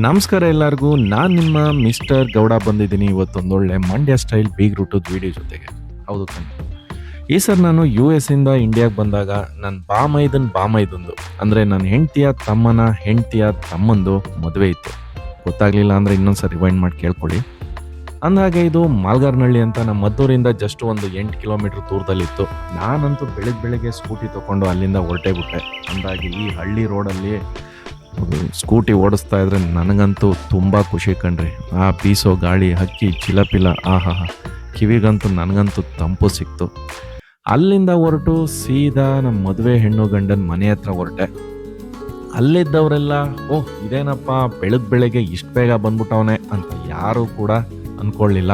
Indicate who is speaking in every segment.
Speaker 1: ನಮಸ್ಕಾರ ಎಲ್ಲರಿಗೂ, ನಾನು ನಿಮ್ಮ ಮಿಸ್ಟರ್ ಗೌಡ ಬಂದಿದ್ದೀನಿ. ಇವತ್ತೊಂದೊಳ್ಳೆ ಮಂಡ್ಯ ಸ್ಟೈಲ್ ಬೀಗ್ ರೂಟದ ವಿಡಿಯೋ ಜೊತೆಗೆ. ಹೌದು ಈ ಸರ್ ನಾನು ಯು ಎಸ್ ಇಂದ ಇಂಡಿಯಾಗೆ ಬಂದಾಗ ನನ್ನ ಬಾಮೈದನ್ ಬಾಮೈದೊಂದು. ಅಂದರೆ ನನ್ನ ಹೆಂಡತಿಯ ತಮ್ಮನ ಹೆಂಡತಿಯ ತಮ್ಮಂದು ಮದುವೆ ಇತ್ತು. ಗೊತ್ತಾಗ್ಲಿಲ್ಲ ಅಂದರೆ ಇನ್ನೊಂದ್ಸರಿ ರಿವೈಂಡ್ ಮಾಡಿ ಕೇಳ್ಕೊಳ್ಳಿ. ಅಂದಾಗೆ ಇದು ಮಾಲ್ಗಾರ್ನಹಳ್ಳಿ ಅಂತ ನಮ್ಮ ಮದ್ದೂರಿಂದ ಜಸ್ಟ್ ಒಂದು ಎಂಟು ಕಿಲೋಮೀಟರ್ ದೂರದಲ್ಲಿತ್ತು. ನಾನಂತೂ ಬೆಳಗ್ಗೆ ಬೆಳಗ್ಗೆ ಸ್ಕೂಟಿ ತಗೊಂಡು ಅಲ್ಲಿಂದ ಹೊರಟೇ ಬಿಟ್ಟೆ. ಅಂದಾಗೆ ಈ ಹಳ್ಳಿ ರೋಡಲ್ಲಿ ಸ್ಕೂಟಿ ಓಡಿಸ್ತಾ ಇದ್ರೆ ನನಗಂತೂ ತುಂಬ ಖುಷಿ ಕಣ್ರಿ. ಆ ಬೀಸೋ ಗಾಳಿ, ಹಕ್ಕಿ, ಚಿಲಪಿಲ ಆಹಾ ಕಿವಿಗಂತೂ ನನಗಂತೂ ತಂಪು ಸಿಕ್ತು. ಅಲ್ಲಿಂದ ಹೊರಟು ಸೀದಾ ನಮ್ಮ ಮದುವೆ ಹೆಣ್ಣು ಗಂಡನ ಮನೆ ಹತ್ರ ಹೊರಟೆ. ಅಲ್ಲಿದ್ದವರೆಲ್ಲ ಓಹ್ ಇದೇನಪ್ಪ ಬೆಳಗ್ಗೆ ಬೆಳಗ್ಗೆ ಇಷ್ಟು ಬೇಗ ಬಂದ್ಬಿಟ್ಟವನೆ ಅಂತ ಯಾರೂ ಕೂಡ ಅಂದ್ಕೊಳ್ಳಿಲ್ಲ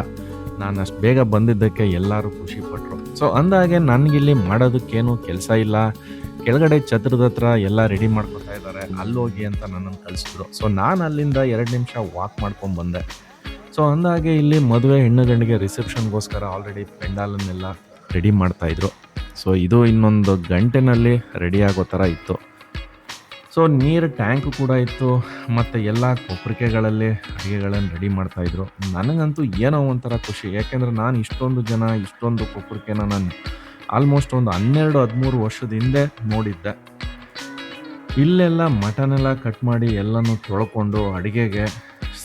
Speaker 1: ನಾನು ಅಷ್ಟು ಬೇಗ ಬಂದಿದ್ದಕ್ಕೆ ಎಲ್ಲರೂ ಖುಷಿಪಟ್ಟರು ಸೊ, ಅಂದಾಗೆ ನನಗಿಲ್ಲಿ ಮಾಡೋದಕ್ಕೇನು ಕೆಲಸ ಇಲ್ಲ. ಕೆಳಗಡೆ ಛತ್ರದ ಹತ್ರ ಎಲ್ಲ ರೆಡಿ ಮಾಡ್ಕೊತಾ ಇದ್ದಾರೆ. ಅಲ್ಲಿ ಹೋಗಿ ಅಂತ ನನ್ನನ್ನು ಕಳಿಸಿದ್ರು. ಸೊ ನಾನು ಅಲ್ಲಿಂದ ಎರಡು ನಿಮಿಷ ವಾಕ್ ಮಾಡ್ಕೊಂಡು ಬಂದೆ. ಸೊ ಅಂದಾಗೆ ಇಲ್ಲಿ ಮದುವೆ ಹೆಣ್ಣು ಗಂಡಿಗೆ ರಿಸೆಪ್ಷನ್ಗೋಸ್ಕರ ಆಲ್ರೆಡಿ ಪೆಂಡಾಲನ್ನೆಲ್ಲ ರೆಡಿ ಮಾಡ್ತಾಯಿದ್ರು ಸೊ ಇದು ಇನ್ನೊಂದು ಗಂಟೆನಲ್ಲಿ ರೆಡಿ ಆಗೋ ಥರ ಇತ್ತು. ಸೊ ನೀರು ಟ್ಯಾಂಕ್ ಕೂಡ ಇತ್ತು. ಮತ್ತು ಎಲ್ಲ ಕೊಪ್ಪರಿಕೆಗಳಲ್ಲಿ ಅಡುಗೆಗಳನ್ನು ರೆಡಿ ಮಾಡ್ತಾಯಿದ್ರು ನನಗಂತೂ ಏನೋ ಒಂಥರ ಖುಷಿ. ಯಾಕೆಂದರೆ ನಾನು ಇಷ್ಟೊಂದು ಜನ, ಇಷ್ಟೊಂದು ಕೊಪ್ಪರಿಕೆನ ನಾನು ಆಲ್ಮೋಸ್ಟ್ ಒಂದು ಹನ್ನೆರಡು, ಹದಿಮೂರು ವರ್ಷದ ಹಿಂದೆ ನೋಡಿದ್ದೆ. ಇಲ್ಲೆಲ್ಲ ಮಟನೆಲ್ಲ ಕಟ್ ಮಾಡಿ ಎಲ್ಲನೂ ತೊಳ್ಕೊಂಡು ಅಡುಗೆಗೆ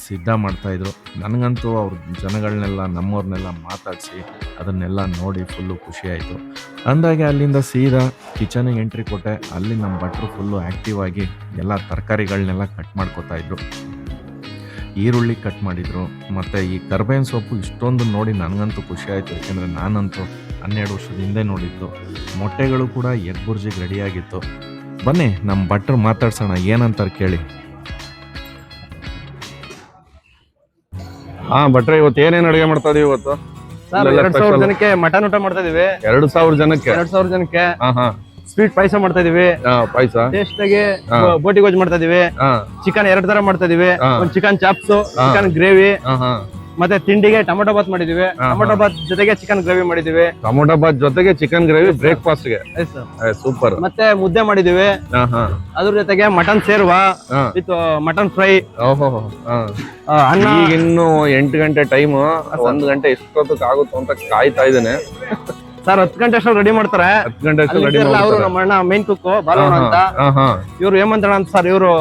Speaker 1: ಸಿದ್ಧ ಮಾಡ್ತಾಯಿದ್ರು ನನಗಂತೂ ಅವ್ರ ಜನಗಳನ್ನೆಲ್ಲ ನಮ್ಮವ್ರನ್ನೆಲ್ಲ ಮಾತಾಡಿಸಿ ಅದನ್ನೆಲ್ಲ ನೋಡಿ ಫುಲ್ಲು ಖುಷಿಯಾಯಿತು ಅಂದಾಗೆ ಅಲ್ಲಿಂದ ಸೀದಾ ಕಿಚನಿಗೆ ಎಂಟ್ರಿ ಕೊಟ್ಟೆ. ಅಲ್ಲಿ ನಮ್ಮ ಭಟ್ರು ಫುಲ್ಲು ಆ್ಯಕ್ಟಿವ್ ಆಗಿ ಎಲ್ಲ ತರಕಾರಿಗಳನ್ನೆಲ್ಲ ಕಟ್ ಮಾಡ್ಕೋತಾಯಿದ್ರು ಈರುಳ್ಳಿ ಕಟ್ ಮಾಡಿದರು. ಮತ್ತು ಈ ಕರ್ಬೇವಿನ ಸೊಪ್ಪು ಇಷ್ಟೊಂದು ನೋಡಿ ನನಗಂತೂ ಖುಷಿ ಆಯಿತು. ಯಾಕೆಂದರೆ ನಾನಂತೂ ಹನ್ನೆರಡು ವರ್ಷದ ಹಿಂದೆ ನೋಡಿದ್ದು. ಮೊಟ್ಟೆಗಳು ಕೂಡ ಎಗ್ ಬುರ್ಜಿಗೆ ರೆಡಿಯಾಗಿತ್ತು. ಬನ್ನಿ ನಮ್ಮ ಭಟ್ರು ಮಾತಾಡ್ಸೋಣ ಏನಂತಾರೆ ಕೇಳಿ.
Speaker 2: ಹಾ ಭಟ್ರೆ ಇವತ್ತು ಏನೇನ್ ಅಡುಗೆ ಮಾಡ್ತಾ ಇದೀವಿ ಇವತ್ತು?
Speaker 3: ಸರ್ ಎರಡ್ ಸಾವಿರ. ಜನಕ್ಕೆ ಮಟನ್ ಊಟ ಮಾಡ್ತಾ ಇದೀವಿ.
Speaker 2: ಎರಡು ಸಾವಿರ ಜನಕ್ಕೆ?
Speaker 3: ಎರಡ್ ಸಾವಿರ ಜನಕ್ಕೆ
Speaker 2: ಹಾ ಹಾ.
Speaker 3: ಸ್ವೀಟ್ ಪಾಯಸ ಮಾಡ್ತಾ ಇದೀವಿ.
Speaker 2: ಪಾಯಸ.
Speaker 3: ಟೇಸ್ಟ್ ಆಗಿ ಬೋಟಿ ಗೋಜ್ ಮಾಡ್ತಾ ಇದೀವಿ.
Speaker 2: ಹಾ.
Speaker 3: ಚಿಕನ್ ಎರಡ್ ತರ ಮಾಡ್ತಾ ಇದೀವಿ. ಒಂದ್ ಚಿಕನ್ ಚಾಪ್ಸ್ ಚಿಕನ್ ಗ್ರೇವಿ
Speaker 2: ಹಾ ಹಾ.
Speaker 3: ಮತ್ತೆ ತಿಂಡಿಗೆ ಟೊಮೊಟೊ ಬಾತ್ ಮಾಡಿದೀವಿ. ಟೊಮೊಟೊ ಬಾತ್ ಜೊತೆಗೆ ಚಿಕನ್ ಗ್ರೇವಿ ಮಾಡಿದೀವಿ.
Speaker 2: ಟೊಮೊಟೊ ಬಾತ್ ಜೊತೆಗೆ ಚಿಕನ್ ಗ್ರೇವಿ
Speaker 3: ಬ್ರೇಕ್ಫಾಸ್ಟ್ಗೆ.
Speaker 2: ಸೂಪರ್
Speaker 3: ಮತ್ತೆ ಮುದ್ದೆ ಮಾಡಿದೀವಿ. ಅದ್ರ ಜೊತೆಗೆ mutton sherva with mutton fry
Speaker 2: ಈಗ ಇನ್ನು ಎಂಟು ಗಂಟೆ ಟೈಮ್ ಒಂದ್ ಗಂಟೆ ಎಷ್ಟೊತ್ತಕ್ಕೆ ಆಗುತ್ತೋ ಅಂತ ಕಾಯ್ತಾ ಇದ್ದೇನೆ.
Speaker 3: ಸರ್ ಹತ್ತು ಗಂಟೆ ಅಷ್ಟು ರೆಡಿ ಮಾಡ್ತಾರೆ.
Speaker 2: ಹತ್ತು ಗಂಟೆ ಅಷ್ಟು ರೆಡಿ
Speaker 3: ಅವರು ನಮ್ಮ ಅಣ್ಣ ಮೇನ್ ಕುಕ್ ಬಾಲ ಅಂತ. ಇವ್ರು ಹೇಮಂತಣ್ಣ ಅಂತ ಸರ್ ಇವರು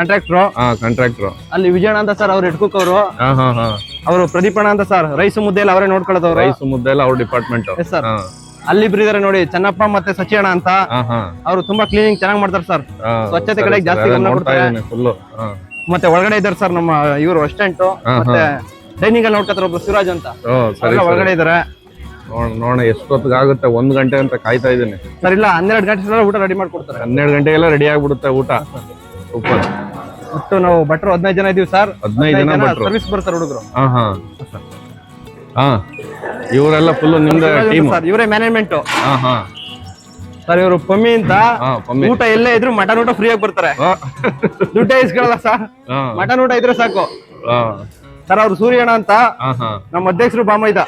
Speaker 3: ಕಾಂಟ್ರಾಕ್ಟ್ರು
Speaker 2: ಹಾ ಕಾಂಟ್ರಾಕ್ಟರ್
Speaker 3: ಅಲ್ಲಿ ವಿಜಯಣ್ಣ ಅಂತ ಸರ್ ಅವ್ರು ಇಟ್ಕೋಕ್ ಅವರು.
Speaker 2: ಹಾ ಹಾ ಹಾ.
Speaker 3: ಅವರು ಪ್ರದೀಪಣ್ಣ ಅಂತ ಸರ್ ರೈಸ್ ಮುದ್ದೆ ಎಲ್ಲ ಅವರೇ ನೋಡ್ಕೊಳ್ಳೋದವ್ರು
Speaker 2: ರೈಸ್ ಮುದ್ದೆ ಎಲ್ಲ ಅವ್ರ ಡಿಪಾರ್ಟ್ಮೆಂಟ್
Speaker 3: ಎಸ್ ಸರ್
Speaker 2: ಹಾ.
Speaker 3: ಅಲ್ಲಿ ಇಬ್ರು ಇದಾರೆ ನೋಡಿ ಚನ್ನಪ್ಪ ಮತ್ತೆ ಸಚಿಯಣ ಅಂತ.
Speaker 2: ಹಾ ಹಾ.
Speaker 3: ಅವರು ತುಂಬಾ ಕ್ಲೀನಿಂಗ್ ಚೆನ್ನಾಗಿ ಮಾಡ್ತಾರೆ ಸರ್
Speaker 2: ಹಾ,
Speaker 3: ಸ್ವಚ್ಛತೆ
Speaker 2: ಕಡೆ
Speaker 3: ಕಡೆಗೆ
Speaker 2: ಸರಿ,
Speaker 3: ಜಾಸ್ತಿ ಗಮನ
Speaker 2: ನೋಡ್ತಾ
Speaker 3: ಕೊಡ್ತಾರೆ.
Speaker 2: ಫುಲ್ಲು
Speaker 3: ಮತ್ತೆ ಒಳಗಡೆ ಇದ್ದಾರೆ ಸರ್ ನಮ್ಮ ಇವರು ಅಸ್ಟೆಂಟ್
Speaker 2: ಹಾ,
Speaker 3: ಮತ್ತೆ ಡೈನಿಂಗ್ ಅಲ್ಲಿ ನೋಡ್ಕೊತಾರೆ ಒಬ್ಬ ಶಿವರಾಜ್ ಅಂತ.
Speaker 2: ಓ ಸರಿ
Speaker 3: ಅವರೆಲ್ಲ. ಒಳಗಡೆ ಇದಾರೆ.
Speaker 2: ನೋಡ ನೋಡೋಣ ಎಷ್ಟೊತ್ತಿಗೆ ಆಗುತ್ತೆ ಒಂದ್ ಗಂಟೆ ಅಂತ ಕಾಯ್ತಾ ಇದ್ದೀನಿ.
Speaker 3: ಸರ್ ಇಲ್ಲ ಹನ್ನೆರಡು ಗಂಟೆ ಊಟ ರೆಡಿ ಮಾಡ್ಕೊಡ್ತಾರೆ.
Speaker 2: ಹನ್ನೆರಡು ಗಂಟೆಗೆಲ್ಲ ರೆಡಿ ಆಗ್ಬಿಡುತ್ತೆ ಊಟ. ಸೂಪರ್
Speaker 3: ಒಟ್ಟು ನಾವು ಭಟ್ರು ಹದಿನೈದು ಜನ ಇದೀವಿ ಸರ್.
Speaker 2: ಹದಿನೈದು ಜನ ಭಟ್ರು.
Speaker 3: ಸರ್ವಿಸ್ ಬರ್ತಾರೆ ಹುಡುಗರು.
Speaker 2: ಹಾ ಹಾ. ಹಾ. ಇವರೆಲ್ಲ ಫುಲ್ ನಿಮ್ದು ಟೀಮ್
Speaker 3: ಸರ್ ಇವರೇ ಮ್ಯಾನೇಜ್ಮೆಂಟ್
Speaker 2: ಹಾ ಹಾ.
Speaker 3: ಸರ್ ಇವರು ಪಮ್ಮಿ ಅಂತ. ಊಟ ಎಲ್ಲೇ ಇದ್ರು ಮಟನ್ ಊಟ ಫ್ರೀ ಆಗಿ ಬರ್ತಾರೆ. ದುಡ್ಡು ಇಸ್ಕೊಳ್ಳಲ್ಲ ಸರ್. ಮಟನ್ ಊಟ ಇದ್ರೆ ಸಾಕು. ಸರ್ ಅವ್ರು ಸೂರ್ಯಣ್ಣ ಅಂತ. ನಮ್ಮ ಅಧ್ಯಕ್ಷರು ಬಾಮೈದ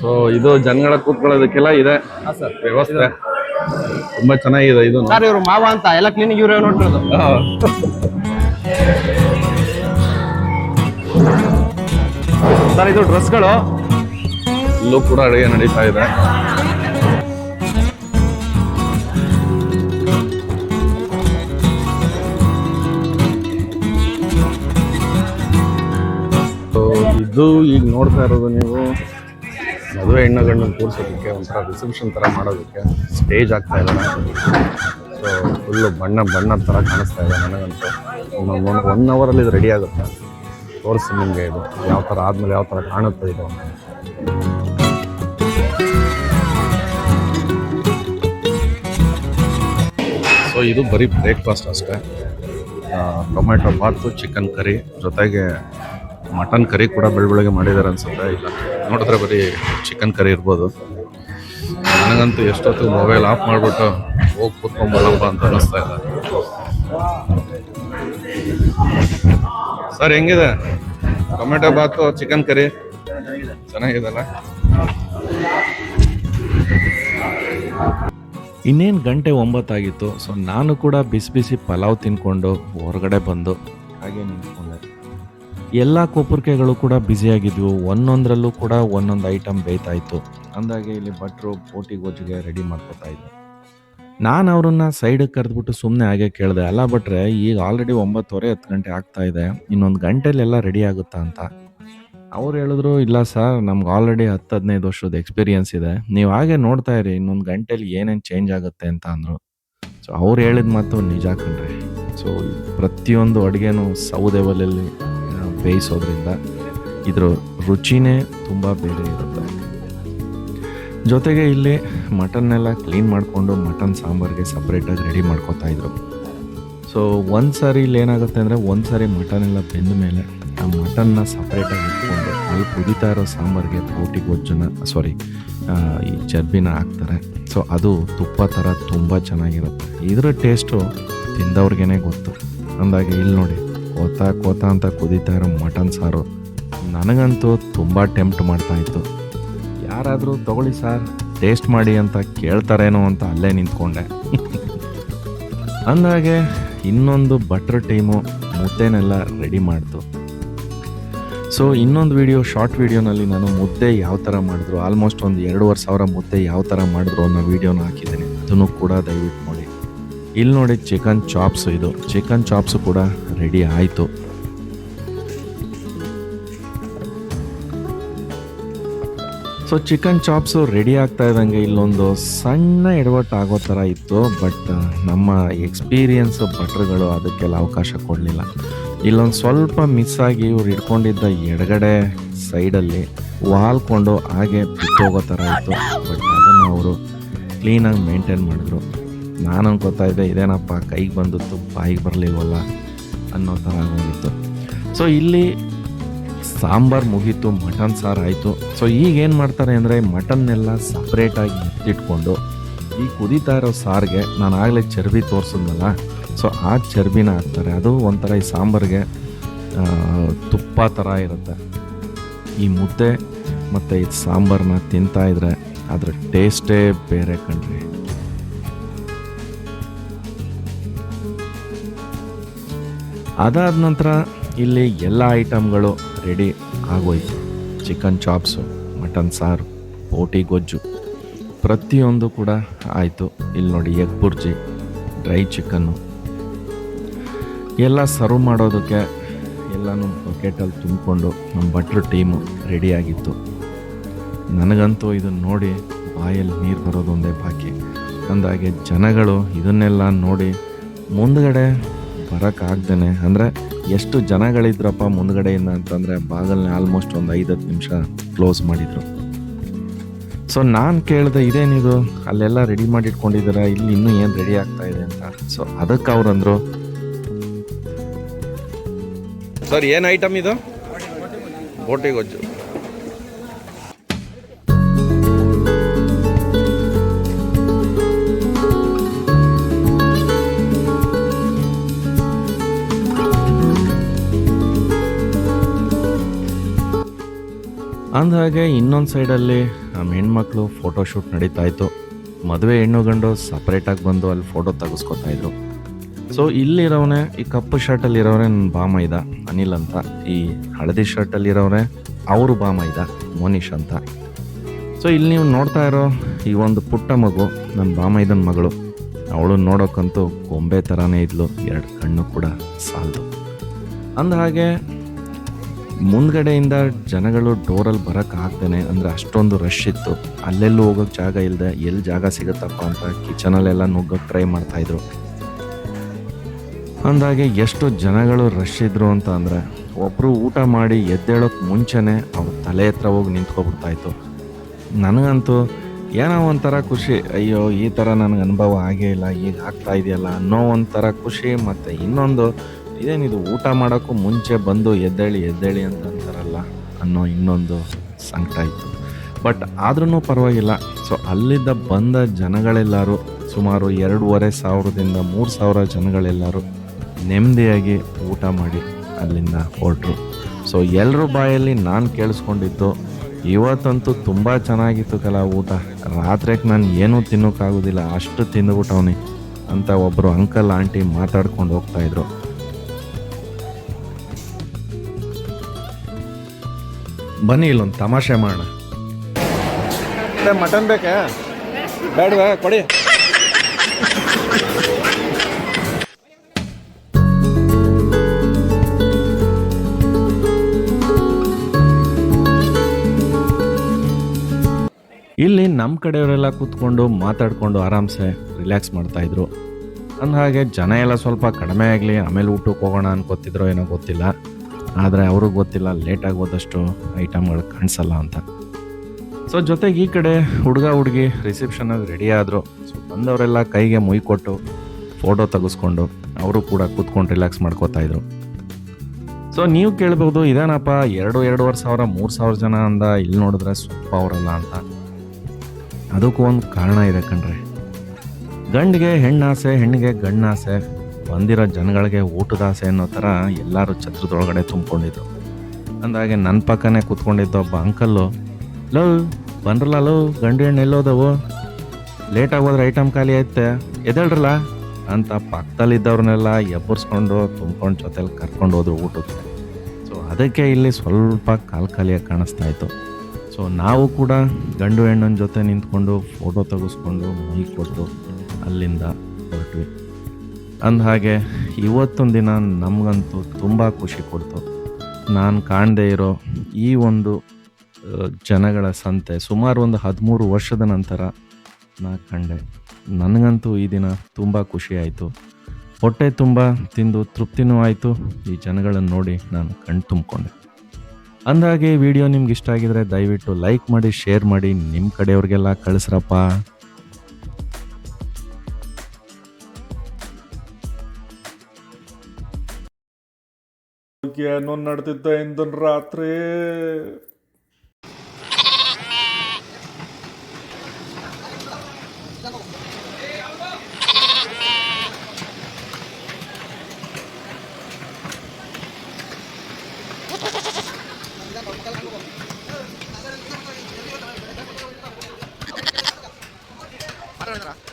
Speaker 2: ಸೊ ಇದು ಜನಗಳ ಕೂತ್ಕೊಳ್ಳೋದಕ್ಕೆಲ್ಲ ಇದೆ ವ್ಯವಸ್ಥೆ. ತುಂಬಾ ಚೆನ್ನಾಗಿದೆ ಇದು.
Speaker 3: ಸರ್ ಇವರು ಮಾವ ಅಂತ ಎಲ್ಲ ಕ್ಲಿನಿಕ್ ಇವ್ರೇ ನೋಡ್ತಿರೋದು ಸರ್ ಇದು ಡ್ರೆಸ್ಗಳು?
Speaker 2: ಇಲ್ಲೂ ಕೂಡ ಅಡುಗೆ ನಡೀತಾ ಇದೆ. ಇದು ಈಗ ನೋಡ್ತಾ ಇರೋದು ನೀವು. ಮದುವೆ ಹೆಣ್ಣು ಗಂಡನ್ನು ಕೂರಿಸೋದಕ್ಕೆ ಒಂಥರ ರಿಸೆಪ್ಷನ್ ಥರ ಮಾಡೋದಕ್ಕೆ ಸ್ಟೇಜ್ ಆಗ್ತಾ ಇಲ್ಲ. ಸೊ ಫುಲ್ಲು ಬಣ್ಣ ಬಣ್ಣ ಥರ ಕಾಣಿಸ್ತಾ ಇದೆ ನನಗಂತೂ. ಒನ್ ಅವರಲ್ಲಿ ಇದು ರೆಡಿ ಆಗುತ್ತೆ. ತೋರಿಸಿ ನಿಮಗೆ ಇದು ಯಾವ ಥರ ಆದಮೇಲೆ ಯಾವ ಥರ ಕಾಣುತ್ತೆ ಇದು ಸೊ ಇದು ಬರೀ ಬ್ರೇಕ್ಫಾಸ್ಟ್ ಅಷ್ಟೇ. ಟೊಮೆಟೊ ಬಾತು ಚಿಕನ್ ಕರಿ ಜೊತೆಗೆ ಮಟನ್ ಕರಿ ಕೂಡ ಬೆಳ್ಬೆಳಗ್ಗೆ ಮಾಡಿದ್ದಾರೆ ಅನಿಸುತ್ತೆ ಇಲ್ಲ ನೋಡಿದ್ರೆ ಬರೀ ಚಿಕನ್ ಕರಿ ಇರ್ಬೋದು. ನನಗಂತೂ ಎಷ್ಟೊತ್ತು ಮೊಬೈಲ್ ಆಫ್ ಮಾಡಿಬಿಟ್ಟು ಹೋಗಿ ಕೂತ್ಕೊಂಬಲ್ಲಪ್ಪ ಅಂತ ಅನ್ನಿಸ್ತಾ ಇದೆ. ಸರ್, ಹೆಂಗಿದೆ? ಟೊಮೆಟೊ ಬಾತು ಚಿಕನ್ ಕರಿ ಚೆನ್ನಾಗಿದೆಲ್ಲ
Speaker 1: ಇನ್ನೇನು ಗಂಟೆ ಒಂಬತ್ತಾಗಿತ್ತು, ಸೊ ನಾನು ಕೂಡ ಬಿಸಿ ಬಿಸಿ ಪಲಾವ್ ತಿನ್ಕೊಂಡು ಹೊರಗಡೆ ಬಂದು ಹಾಗೆ ಎಲ್ಲ ಕೊಪ್ಪರಿಕೆಗಳು ಕೂಡ ಬ್ಯುಸಿಯಾಗಿದ್ವು. ಒಂದೊಂದರಲ್ಲೂ ಕೂಡ ಒಂದೊಂದು ಐಟಮ್ ಬೇಯ್ತಾ ಇತ್ತು ಅಂದಾಗೆ ಇಲ್ಲಿ ಭಟ್ರು ಬೋಟಿ ಗೊಜ್ಜಿಗೆ ರೆಡಿ ಮಾಡ್ಕೊತಾ ಇದ್ದೆ ನಾನು ಅವ್ರನ್ನ ಸೈಡಿಗೆ ಕರೆದ್ಬಿಟ್ಟು ಸುಮ್ಮನೆ ಹಾಗೆ ಕೇಳಿದೆ, ಅಲ್ಲ ಭಟ್ರೆ, ಈಗ ಆಲ್ರೆಡಿ ಒಂಬತ್ತುವರೆ ಹತ್ತು ಗಂಟೆ ಆಗ್ತಾ ಇದೆ. ಇನ್ನೊಂದು ಗಂಟೆಲೆಲ್ಲ ರೆಡಿ ಆಗುತ್ತಾ ಅಂತ? ಅವ್ರು ಹೇಳಿದ್ರು, ಇಲ್ಲ ಸರ್, ನಮ್ಗೆ ಆಲ್ರೆಡಿ ಹತ್ತು ಹದಿನೈದು ವರ್ಷದ ಎಕ್ಸ್ಪೀರಿಯನ್ಸ್ ಇದೆ. ನೀವು ಹಾಗೆ ನೋಡ್ತಾ ಇರಿ, ಇನ್ನೊಂದು ಗಂಟೆಲಿ ಏನೇನು ಚೇಂಜ್ ಆಗುತ್ತೆ ಅಂತ ಅಂದರು. ಸೊ ಅವ್ರು ಹೇಳಿದ ಮಾತು ನಿಜ ಕಣ್ರಿ. ಸೊ ಪ್ರತಿಯೊಂದು ಅಡುಗೆನೂ ಸೌದೆ ಒಲೆಯಲ್ಲಿ ಬೇಯಿಸೋದ್ರಿಂದ ಇದರ ರುಚಿನೇ ತುಂಬ ಬೇರೆ ಇರುತ್ತೆ. ಜೊತೆಗೆ ಇಲ್ಲಿ ಮಟನ್ನೆಲ್ಲ ಕ್ಲೀನ್ ಮಾಡಿಕೊಂಡು ಮಟನ್ ಸಾಂಬಾರಿಗೆ ಸಪ್ರೇಟಾಗಿ ರೆಡಿ ಮಾಡ್ಕೋತಾ ಇದ್ರು. ಸೊ ಒಂದು ಸಾರಿ ಇಲ್ಲಿ ಏನಾಗುತ್ತೆ ಅಂದರೆ ಒಂದು ಸಾರಿ ಮಟನ್ ಎಲ್ಲ ಬೆಂದ ಮೇಲೆ ಆ ಮಟನ್ನ ಸಪ್ರೇಟಾಗಿ ಇಟ್ಕೊಂಡು ಅಲ್ಲಿ ಕುದೀತಾ ಇರೋ ಸಾಂಬಾರಿಗೆ ಬೋಟಿ ಗೊಜ್ಜನ್ನ ಸಾರಿ ಈ ಚರ್ಬಿನ ಹಾಕ್ತಾರೆ. ಸೊ ಅದು ತುಪ್ಪ ಥರ ತುಂಬ ಚೆನ್ನಾಗಿರುತ್ತೆ. ಇದರ ಟೇಸ್ಟು ತಿಂದವ್ರಿಗೇ ಗೊತ್ತು. ಅಂದಾಗೆ ಇಲ್ಲಿ ನೋಡಿ. ಕೋತಾ ಕೋತಾ ಅಂತ ಕುದೀತಾ ಇರೋ ಮಟನ್ ಸಾರು ನನಗಂತೂ ತುಂಬ ಟೆಂಪ್ಟ್ ಮಾಡ್ತಾ ಇತ್ತು. ಯಾರಾದರೂ ತಗೊಳ್ಳಿ ಸಾರ್, ಟೇಸ್ಟ್ ಮಾಡಿ ಅಂತ ಕೇಳ್ತಾರೇನೋ ಅಂತ ಅಲ್ಲೇ ನಿಂತ್ಕೊಂಡೆ. ಅಂದಾಗೆ ಇನ್ನೊಂದು ಬಟ್ರ್ ಟೀಮು ಮುದ್ದೆನೆಲ್ಲ ರೆಡಿ ಮಾಡ್ತು. ಸೊ ಇನ್ನೊಂದು ವಿಡಿಯೋ ಶಾರ್ಟ್ ವಿಡಿಯೋನಲ್ಲಿ ನಾನು ಮುದ್ದೆ ಯಾವ ಥರ ಮಾಡಿದ್ರು ಆಲ್ಮೋಸ್ಟ್ ಒಂದು ಎರಡೂವರೆ ಸಾವಿರ ಮುದ್ದೆ ಯಾವ ಥರ ಮಾಡಿದ್ರು ಅನ್ನೋ ವೀಡಿಯೋನ ಹಾಕಿದ್ದೀನಿ. ಅದನ್ನು ಕೂಡ ದಯವಿಟ್ಟು ನೋಡಿ. ಇಲ್ಲಿ ನೋಡಿ ಚಿಕನ್ ಚಾಪ್ಸ್ ಇದು. ಚಿಕನ್ ಚಾಪ್ಸು ಕೂಡ ರೆಡಿ ಆಯಿತು. ಸೊ ಚಿಕನ್ ಚಾಪ್ಸು ರೆಡಿ ಆಗ್ತಾ ಇದ್ದಂಗೆ ಇಲ್ಲೊಂದು ಸಣ್ಣ ಎಡವಟ್ಟು ಆಗೋ ಥರ ಇತ್ತು ಬಟ್ ನಮ್ಮ ಎಕ್ಸ್ಪೀರಿಯನ್ಸ್ ಭಟ್ರುಗಳು ಅದಕ್ಕೆಲ್ಲ ಅವಕಾಶ ಕೊಡಲಿಲ್ಲ. ಇಲ್ಲೊಂದು ಸ್ವಲ್ಪ ಮಿಸ್ ಆಗಿ ಇವ್ರು ಇಟ್ಕೊಂಡಿದ್ದ ಎಡಗಡೆ ಸೈಡಲ್ಲಿ ವಾಲ್ಕೊಂಡು ಹಾಗೆ ಬಿಟ್ಟೋಗೋ ಥರ ಇತ್ತು ಬಟ್ ಅದನ್ನು ಅವರು ಕ್ಲೀನಾಗಿ ಮೇಂಟೈನ್ ಮಾಡಿದ್ರು. ನಾನು ಅನ್ಕೋತಾ ಇದ್ದೆ, ಇದೇನಪ್ಪ, ಕೈಗೆ ಬಂದಿತ್ತು ಬಾಯಿಗೆ ಬರಲಿಲ್ವಲ್ಲ? ಅನ್ನೋ ಥರ ಆಗೋಗಿತ್ತು ಸೊ ಇಲ್ಲಿ ಸಾಂಬಾರ್ ಮುಗೀತು, ಮಟನ್ ಸಾರು ಆಯಿತು. ಸೊ ಈಗ ಏನು ಮಾಡ್ತಾರೆ ಅಂದರೆ, ಮಟನ್ನೆಲ್ಲ ಸಪ್ರೇಟಾಗಿ ಎತ್ತಿಟ್ಕೊಂಡು ಈ ಕುದೀತಾ ಇರೋ ಸಾರಿಗೆ ನಾನು ಆಗಲೇ ಚರ್ಬಿ ತೋರಿಸಿದ್ನಲ್ಲ ಸೊ ಆ ಚರ್ಬಿನ ಹಾಕ್ತಾರೆ. ಅದು ಒಂಥರ ಈ ಸಾಂಬಾರಿಗೆ ತುಪ್ಪ ಥರ ಇರುತ್ತೆ. ಈ ಮುದ್ದೆ ಮತ್ತು ಇದು ಸಾಂಬಾರನ್ನ ತಿಂತಾಯಿದ್ರೆ ಅದರ ಟೇಸ್ಟೇ ಬೇರೆ ಕಣ್ರಿ. ಅದಾದ ನಂತರ ಇಲ್ಲಿ ಎಲ್ಲ ಐಟಮ್ಗಳು ರೆಡಿ ಆಗೋಯ್ತು. ಚಿಕನ್ ಚಾಪ್ಸು ಮಟನ್ ಸಾರು, ಬೋಟಿ ಗೊಜ್ಜು, ಪ್ರತಿಯೊಂದು ಕೂಡ ಆಯಿತು. ಇಲ್ಲಿ ನೋಡಿ ಎಗ್ ಬುರ್ಜಿ ಡ್ರೈ ಚಿಕನ್ನು ಎಲ್ಲ ಸರ್ವ್ ಮಾಡೋದಕ್ಕೆ ಎಲ್ಲನೂ ಬಕೆಟಲ್ಲಿ ತುಂಬಿಕೊಂಡು ನಮ್ಮ ಭಟ್ರು ಟೀಮು ರೆಡಿಯಾಗಿತ್ತು ನನಗಂತೂ ಇದನ್ನು ನೋಡಿ ಬಾಯಲ್ಲಿ ನೀರು ಬರೋದೊಂದೇ ಬಾಕಿ ಅಂದಾಗೆ ಜನಗಳು ಇದನ್ನೆಲ್ಲ ನೋಡಿ ಮುಂದ್ಗಡೆ ಬರೋಕ್ಕಾಗ್ದೇ ಅಂದರೆ ಎಷ್ಟು ಜನಗಳಿದ್ರಪ್ಪ ಮುಂದ್ಗಡೆಯಿಂದ ಅಂತಂದರೆ ಬಾಗಲ್ನ ಆಲ್ಮೋಸ್ಟ್ ಒಂದು ಐದು ಹತ್ತು ನಿಮಿಷ ಕ್ಲೋಸ್ ಮಾಡಿದರು. ಸೊ ನಾನು ಕೇಳಿದೆ, ಇದೇನಿದು? ಅಲ್ಲೆಲ್ಲ ರೆಡಿ ಮಾಡಿ ಇಟ್ಕೊಂಡಿದ್ದೀರಾ ಇಲ್ಲಿ ಇನ್ನೂ ಏನು ರೆಡಿ ಆಗ್ತಾ ಇದೆ ಅಂತ. ಸೊ ಅದಕ್ಕೆ ಅವ್ರು ಅಂದರು, ಸರ್, ಏನು ಐಟಮ್ ಇದು? ಬೋಟಿ ಗೊಜ್ಜು ಅಂದಹಾಗೆ ಇನ್ನೊಂದು ಸೈಡಲ್ಲಿ ನಮ್ಮ ಹೆಣ್ಮಕ್ಳು ಫೋಟೋಶೂಟ್ ನಡೀತಾ ಇತ್ತು. ಮದುವೆ ಹೆಣ್ಣು ಗಂಡು ಸಪ್ರೇಟಾಗಿ ಬಂದು ಅಲ್ಲಿ ಫೋಟೋ ತೆಗೆಸ್ಕೊತಾ ಇದ್ರು. ಸೊ ಇಲ್ಲಿರೋನೆ ಈ ಕಪ್ಪು ಶರ್ಟಲ್ಲಿ ಇರೋವ್ರೆ ನನ್ನ ಬಾಮ ಇದ ಅನಿಲ್ ಅಂತ. ಈ ಹಳದಿ ಶರ್ಟಲ್ಲಿ ಅವರು ಬಾಮ ಇದ ಮೋನಿಶ್ ಅಂತ. ಸೊ ಇಲ್ಲಿ ನೀವು ನೋಡ್ತಾ ಇರೋ ಈ ಒಂದು ಪುಟ್ಟ ಮಗು ನನ್ನ ಬಾಮ ಇದನ್ ಮಗಳು. ಅವಳು ನೋಡೋಕ್ಕಂತೂ ಗೊಂಬೆ ಥರನೇ ಇದ್ಲು, ಎರಡು ಕಣ್ಣು ಕೂಡ ಸಾಲದು. ಅಂದ ಹಾಗೆ ಮುಂದ್ಗಡೆಯಿಂದ ಜನಗಳು ಡೋರಲ್ಲಿ ಬರೋಕೆ ಆಗ್ತಾನೆ ಅಂದರೆ ಅಷ್ಟೊಂದು ರಶ್ ಇತ್ತು. ಅಲ್ಲೆಲ್ಲೂ ಹೋಗೋಕ್ಕೆ ಜಾಗ ಇಲ್ಲದೆ ಎಲ್ಲಿ ಜಾಗ ಸಿಗುತ್ತಪ್ಪ ಅಂತ ಕಿಚನಲ್ಲೆಲ್ಲ ನುಗ್ಗೋಕ್ಕೆ ಟ್ರೈ ಮಾಡ್ತಾಯಿದ್ರು ಅಂದಾಗೆ ಎಷ್ಟು ಜನಗಳು ರಶ್ ಇದ್ರು ಅಂತ ಅಂದರೆ ಒಬ್ಬರು ಊಟ ಮಾಡಿ ಎದ್ದೇಳೋಕ್ಕೆ ಮುಂಚೆನೇ ಅವ್ರ ತಲೆ ಹತ್ರ ಹೋಗಿ ನಿಂತ್ಕೊಬಿಡ್ತಾ ಇತ್ತು. ನನಗಂತೂ ಏನೋ ಒಂಥರ ಖುಷಿ, ಅಯ್ಯೋ ಈ ಥರ ನನಗೆ ಅನುಭವ ಆಗೇ ಇಲ್ಲ ಈಗ ಆಗ್ತಾ ಇದೆಯಲ್ಲ ಅನ್ನೋ ಒಂಥರ ಖುಷಿ ಮತ್ತು ಇನ್ನೊಂದು ಇದೇನಿದು ಊಟ ಮಾಡೋಕ್ಕೂ ಮುಂಚೆ ಬಂದು ಎದ್ದೇಳಿ ಎದ್ದೇಳಿ ಅಂತ ಅಂತಾರಲ್ಲ ಅನ್ನೋ ಇನ್ನೊಂದು ಸಂಕಟ ಇತ್ತು. ಬಟ್ ಆದ್ರೂ ಪರವಾಗಿಲ್ಲ. ಸೊ ಅಲ್ಲಿದ್ದ ಬಂದ ಜನಗಳೆಲ್ಲರೂ, ಸುಮಾರು ಎರಡೂವರೆ ಸಾವಿರದಿಂದ ಮೂರು ಸಾವಿರ ಜನಗಳೆಲ್ಲರೂ ನೆಮ್ಮದಿಯಾಗಿ ಊಟ ಮಾಡಿ ಅಲ್ಲಿಂದ ಹೊರಟ್ರು. ಸೊ ಎಲ್ಲರ ಬಾಯಲ್ಲಿ ನಾನು ಕೇಳಿಸ್ಕೊಂಡಿದ್ದು, ಇವತ್ತಂತೂ ತುಂಬ ಚೆನ್ನಾಗಿತ್ತು ಕಲ ಊಟ. ರಾತ್ರಿಗೆ ನಾನು ಏನೂ ತಿನ್ನೋಕ್ಕಾಗೋದಿಲ್ಲ, ಅಷ್ಟು ತಿಂದುಬಿಟ್ಟವನಿ ಅಂತ ಒಬ್ಬರು ಅಂಕಲ್, ಆಂಟಿ ಮಾತಾಡ್ಕೊಂಡು ಹೋಗ್ತಾ ಬನ್ನಿ ಇಲ್ಲೊಂದು ತಮಾಷೆ ಮಾಡೋಣ.
Speaker 3: ಮಟನ್ ಬೇಕಾ? ಬೇಡವಾ ಕೊಡಿ.
Speaker 1: ಇಲ್ಲಿ ನಮ್ಮ ಕಡೆಯವರೆಲ್ಲ ಕೂತ್ಕೊಂಡು ಮಾತಾಡಿಕೊಂಡು ಆರಾಮ್ಸೆ ರಿಲ್ಯಾಕ್ಸ್ ಮಾಡ್ತಾ ಇದ್ರು. ಅಂದಹಾಗೆ ಜನ ಎಲ್ಲ ಸ್ವಲ್ಪ ಕಡಿಮೆ ಆಗಲಿ ಆಮೇಲೆ ಊಟಕ್ಕೆ ಹೋಗೋಣ ಅನ್ಕೋತಿದ್ರೋ ಏನೋ ಗೊತ್ತಿಲ್ಲ. ಆದರೆ ಅವ್ರಿಗೆ ಗೊತ್ತಿಲ್ಲ ಲೇಟಾಗಿ ಹೋದಷ್ಟು ಐಟಮ್ಗಳು ಕಾಣಿಸಲ್ಲ ಅಂತ. ಸೊ ಜೊತೆಗೆ ಈ ಕಡೆ ಹುಡುಗ, ಹುಡುಗಿ ರಿಸೆಪ್ಷನಲ್ಲಿ ರೆಡಿ ಆದರು. ಸೊ ಬಂದವರೆಲ್ಲ ಕೈಗೆ ಮುಯ್ ಕೊಟ್ಟು ಫೋಟೋ ತೆಗೆಸ್ಕೊಂಡು ಅವರು ಕೂಡ ಕೂತ್ಕೊಂಡು ರಿಲ್ಯಾಕ್ಸ್ ಮಾಡ್ಕೋತಾ ಇದ್ರು. ಸೊ ನೀವು ಕೇಳ್ಬೋದು, ಇದೇನಪ್ಪ, ಎರಡು, ಎರಡೂವರೆ ಸಾವಿರ, ಮೂರು ಸಾವಿರ ಜನ ಅಂದ, ಇಲ್ಲಿ ನೋಡಿದ್ರೆ ಸ್ವಲ್ಪ ಅವರಲ್ಲ ಅಂತ. ಅದಕ್ಕೂ ಒಂದು ಕಾರಣ ಇದೆ ಕಣ್ರಿ. ಗಂಡಿಗೆ ಹೆಣ್ಣಾಸೆ, ಹೆಣ್ಣಿಗೆ ಗಣ್ಣಾಸೆ ಬಂದಿರೋ ಜನಗಳಿಗೆ ಊಟದ ಆಸೆ ಅನ್ನೋ ಥರ ಎಲ್ಲರೂ ಛತ್ರದೊಳಗಡೆ ತುಂಬಿಕೊಂಡಿದ್ರು. ಅಂದಾಗೆ ನನ್ನ ಪಕ್ಕನೇ ಕೂತ್ಕೊಂಡಿದ್ದ ಒಬ್ಬ ಅಂಕಲ್ಲು ಲೋ, ಬಂದ್ರಲ್ಲ ಲೋ, ಗಂಡು ಹೆಣ್ಣು ಎಲ್ಲೋದವು? ಲೇಟಾಗಿ ಹೋದ್ರೆ ಐಟಮ್ ಖಾಲಿ ಐತೆ ಎದೇಳ್ರಲ್ಲ ಅಂತ ಪಕ್ಕದಲ್ಲಿದ್ದವ್ರನ್ನೆಲ್ಲ ಎಬ್ಬರ್ಸ್ಕೊಂಡು ತುಂಬ್ಕೊಂಡು ಜೊತೆಲಿ ಕರ್ಕೊಂಡು ಹೋದ್ರು ಊಟಕ್ಕೆ. ಸೊ ಅದಕ್ಕೆ ಇಲ್ಲಿ ಸ್ವಲ್ಪ ಕಾಲು ಖಾಲಿಯಾಗಿ ಕಾಣಿಸ್ತಾ ಇತ್ತು. ಸೊ ನಾವು ಕೂಡ ಗಂಡು ಹೆಣ್ಣನ ಜೊತೆ ನಿಂತ್ಕೊಂಡು ಫೋಟೋ ತೆಗೆಸ್ಕೊಂಡು ಮೈ ಕೊಟ್ಟು ಅಲ್ಲಿಂದ ಹೊರಟ್ವಿ. ಅಂದಹಾಗೆ ಇವತ್ತೊಂದು ದಿನ ನಮಗಂತೂ ತುಂಬ ಖುಷಿ ಕೊಡ್ತು. ನಾನು ಕಾಣದೇ ಇರೋ ಈ ಒಂದು ಜನಗಳ ಸಂತೆ ಸುಮಾರು ಒಂದು ಹದಿಮೂರು ವರ್ಷದ ನಂತರ ನಾ ಕಂಡೆ. ನನಗಂತೂ ಈ ದಿನ ತುಂಬ ಖುಷಿಯಾಯಿತು ಹೊಟ್ಟೆ ತುಂಬ ತಿಂದು ತೃಪ್ತಿನೂ ಆಯಿತು. ಈ ಜನಗಳನ್ನು ನೋಡಿ ನಾನು ಕಣ್ ತುಂಬಿಕೊಂಡೆ. ಅಂದಾಗೆ ವಿಡಿಯೋ ನಿಮ್ಗೆ ಇಷ್ಟ ಆಗಿದ್ರೆ ದಯವಿಟ್ಟು ಲೈಕ್ ಮಾಡಿ, ಶೇರ್ ಮಾಡಿ. ನಿಮ್ಮ ಕಡೆಯವ್ರಿಗೆಲ್ಲ ಕಳಿಸ್ರಪ್ಪ.
Speaker 4: ಏನೋ ನಡೆದಿದ್ದ ಇಂದನ್ ರಾತ್ರಿ Gracias.